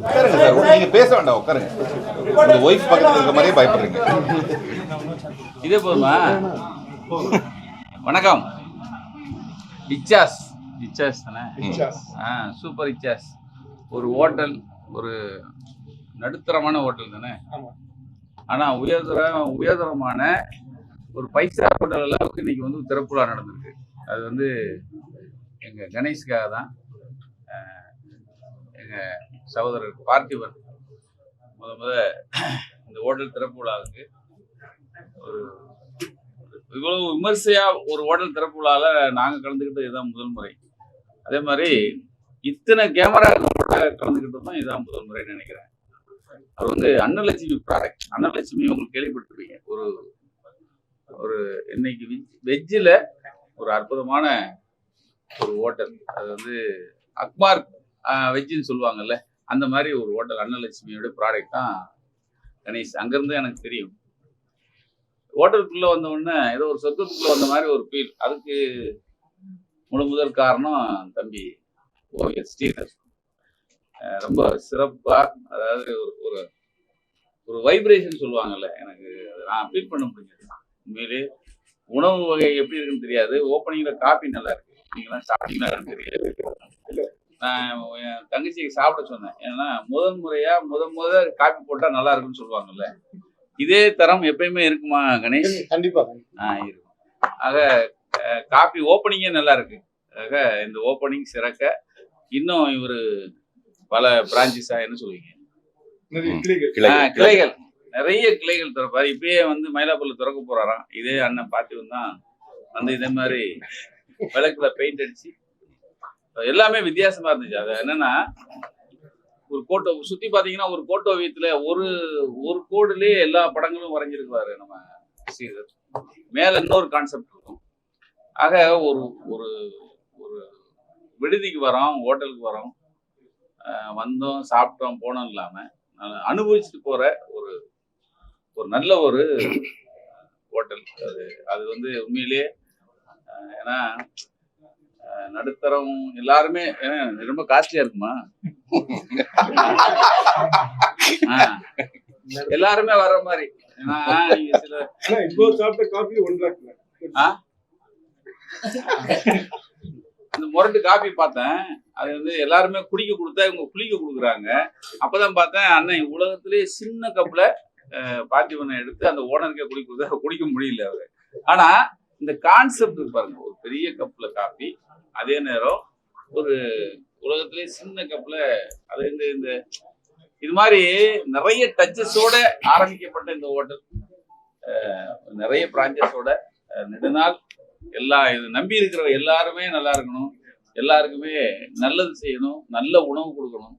உட்காருங்க சார். நீங்க பேச வேண்டாம் உட்காருங்க. உங்க ஒய்ஃப் பக்கத்துல இருக்க மாதிரியே பயப்படுறீங்க. இதே போதுமா? வணக்கம். இச்சாஸ் இச்சாஸ் தானே? ஆ சூப்பர் இச்சாஸ் ஒரு ஹோட்டல் ஒரு நடுத்தரமான ஹோட்டல் தானே? ஆனால் உயர்தர உயர்தரமான ஒரு பைசா ஹோட்டல் அளவுக்கு இன்னைக்கு வந்து திறப்புலா நடந்திருக்கு. அது வந்து எங்கள் கணேஷ்காக தான் எங்கள் சகோதரர் பார்த்திபன். முத முத இந்த ஹோட்டல் திறப்பு விழாவுக்கு ஒரு இவ்வளவு விமர்சையா ஒரு ஹோட்டல் திறப்பு விழால நாங்க கலந்துக்கிட்டது இதுதான் முதல் முறை. அதே மாதிரி இத்தனை கேமரா கலந்துக்கிட்டதும் இதுதான் முதல் முறை நினைக்கிறேன். அது வந்து அன்னலட்சுமி ப்ராடக்ட் அன்னலட்சுமி உங்களுக்கு கேள்விப்பட்டிருப்பீங்க. ஒரு ஒரு இன்னைக்கு வெஜ்ஜில் ஒரு அற்புதமான ஒரு ஹோட்டல் அது வந்து அக்மார்க் வெஜ்ஜின்னு சொல்லுவாங்கல்ல. அந்த மாதிரி ஒரு ஹோட்டல் அன்னலட்சுமியோட ப்ராடக்ட் தான் கணேஷ். அங்கேருந்து எனக்கு தெரியும். ஹோட்டலுக்குள்ளே வந்தவுடனே ஏதோ ஒரு சொத்துக்குள்ளே வந்த மாதிரி ஒரு ஃபீல் அதுக்கு முழு முதல் காரணம் தம்பி ஓஎஸ் ஸ்ரீதர். ரொம்ப சிறப்பாக அதாவது ஒரு ஒரு ஒரு வைப்ரேஷன் சொல்லுவாங்கல்ல எனக்கு நான் ஃபீல் பண்ண முடிஞ்சது. உண்மையிலே உணவு வகை எப்படி இருக்குன்னு தெரியாது. ஓப்பனிங்கில் காஃபி நல்லா இருக்கு. நீங்களாம் சாப்பிட்டீங்களா தெரியாது. நான் என் தங்கச்சிக்கு சாப்பிட சொன்னேன். ஏன்னா முதல் முறையா முத முத காபி போட்டா நல்லா இருக்குன்னு சொல்லுவாங்கல்ல. இதே தரம் எப்பயுமே இருக்குமா கணேஷ்? கண்டிப்பா ஆ இருக்கும். ஆக அஹ், காபி ஓப்பனிங்கே நல்லா இருக்கு. ஆக இந்த ஓப்பனிங் சிறக்க இன்னும் இவர் பல பிரான்ச்சஸா என்ன சொல்லுவீங்க? நிறைய கிளைகள். கிளை ஆ, கிளைகள். நிறைய கிளைகள் திறப்பாரு இப்பயே வந்து மயிலாப்பூர்ல திறக்க போறாராம். இதே அண்ணன் பார்த்திவன் தான் வந்து இதே மாதிரி விளக்குல பெயிண்ட் அடிச்சு எல்லாமே வித்தியாசமா இருந்துச்சு. அது என்னன்னா ஒரு கோட்டோ சுத்தி பாத்தீங்கன்னா ஒரு கோட்டோ வீத்துல ஒரு ஒரு கோடுலயே எல்லா படங்களும் வரைஞ்சிருக்குவாரு நம்ம ஸ்ரீதர் மேல இன்னொரு கான்செப்ட் இருக்கும். ஆக ஒரு ஒரு ஒரு விடுதிக்கு வரோம் ஹோட்டலுக்கு வரோம். வந்தோம் சாப்பிட்டோம் போனோம் இல்லாம அனுபவிச்சுட்டு போற ஒரு ஒரு நல்ல ஒரு ஹோட்டல். அது அது வந்து உண்மையிலேயே ஏன்னா நடுத்தரம் எல்லாருமே ரொம்ப காஸ்ட்லியா இருக்குமா? எல்லாருமே வர்ற மாதிரி. இந்த முரட்டு காபி பார்த்தேன். அது வந்து எல்லாருமே குடிக்க கொடுத்தா இவங்க குளிக்க கொடுக்குறாங்க. அப்பதான் பார்த்தேன் அண்ணன் உலகத்திலேயே சின்ன கப்ல பார்த்திபனை எடுத்து அந்த ஓனருக்கே குடிக்க கொடுத்தா குடிக்க முடியல அவரு. ஆனா இந்த கான்செப்ட் பாருங்க ஒரு பெரிய கப்ல காபி அதே நேரம் ஒரு உலகத்திலே சின்ன கப்ல அது இந்த இந்த இது மாதிரி நிறைய டச்சஸோட ஆரம்பிக்கப்பட்ட இந்த ஹோட்டல் நிறைய பிரான்ச்சஸோட நெடுநாள் எல்லா இது நம்பி இருக்கிற எல்லாருமே நல்லா இருக்கணும். எல்லாருக்குமே நல்லது செய்யணும். நல்ல உணவு கொடுக்கணும்.